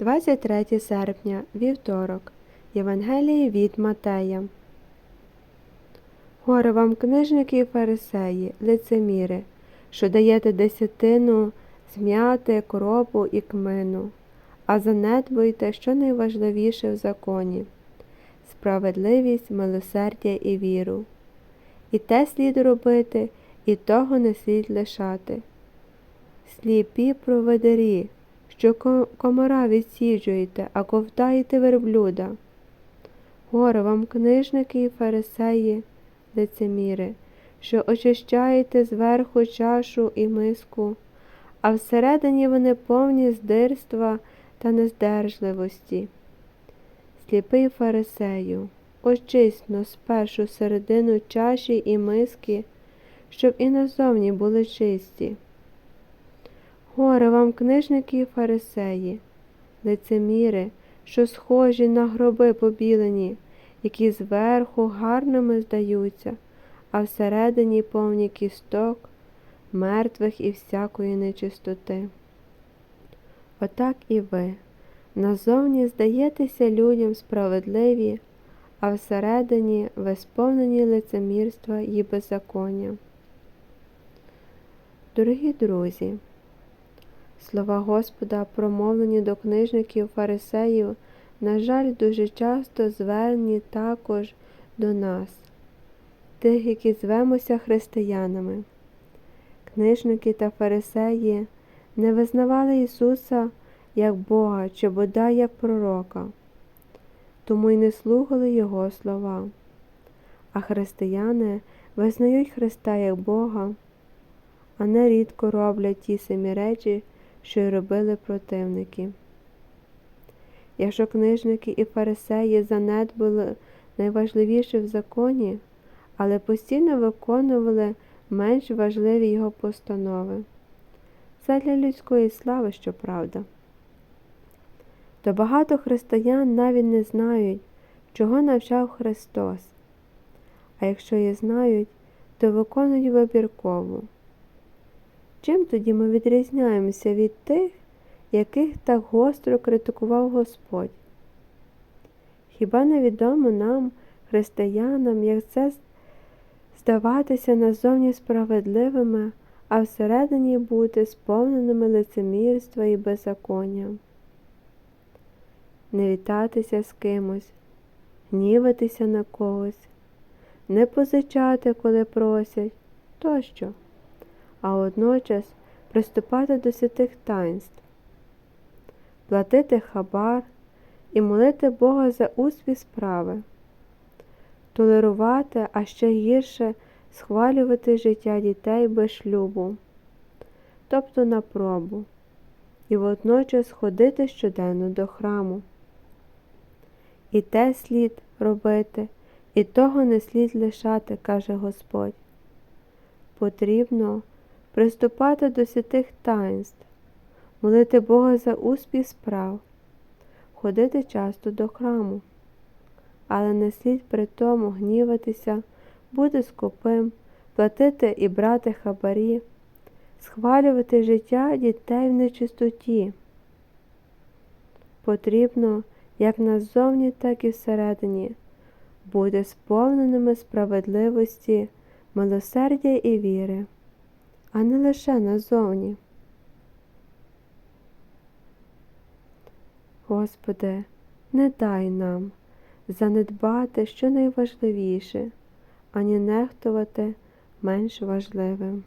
23 серпня, вівторок, Євангеліє від Матея. Горе вам, книжники і фарисеї, лицеміри, що даєте десятину зм'яти, коропу і кмину, а занедбуєте, що найважливіше в законі справедливість, милосердя і віру. І те слід робити, і того не слід лишати. Сліпі проведарі, що ко- комара відсіджуєте, а ковтаєте верблюда. Горе вам, книжники і фарисеї, лицеміри, що очищаєте зверху чашу і миску, а всередині вони повні здирства та нездержливості. Сліпий фарисею, очисно спершу середину чаші і миски, щоб і назовні були чисті. Горе вам, книжники і фарисеї, лицеміри, що схожі на гроби побілені, які зверху гарними здаються, а всередині повні кісток, мертвих і всякої нечистоти. Отак і ви, назовні здаєтеся людям справедливі, а всередині ви сповнені лицемірства і беззаконня. Дорогі друзі, Слова Господа, промовлені до книжників фарисеїв, на жаль, дуже часто звернені також до нас, тих, які звемося християнами. Книжники та фарисеї не визнавали Ісуса як Бога чи бодай як пророка, тому й не слухали Його слова. А християни визнають Христа як Бога, а нерідко роблять ті самі речі, що й робили противники. Якщо книжники і фарисеї занедбали найважливіше в законі, але постійно виконували менш важливі його постанови, це для людської слави, щоправда, то багато християн навіть не знають, чого навчав Христос, а якщо і знають, то виконують вибірково. Чим тоді ми відрізняємося від тих, яких так гостро критикував Господь? Хіба не відомо нам, християнам, як це здаватися назовні справедливими, а всередині бути сповненими лицемірства і беззаконня? Не вітатися з кимось, гніватися на когось, не позичати, коли просять, тощо а водночас приступати до святих таїнств, платити хабар і молити Бога за успіх справи, толерувати, а ще гірше схвалювати життя дітей без шлюбу, тобто на пробу, і водночас ходити щоденно до храму. І те слід робити, і того не слід лишати, каже Господь. Потрібно приступати до святих таїнств, молити Бога за успіх справ, ходити часто до храму, але не слід при тому гніватися, бути скупим, платити і брати хабарі, схвалювати життя дітей в нечистоті. Потрібно, як назовні, так і всередині, бути сповненими справедливості, милосердя і віри а не лише назовні. Господи, не дай нам занедбати що найважливіше, ані нехтувати менш важливим.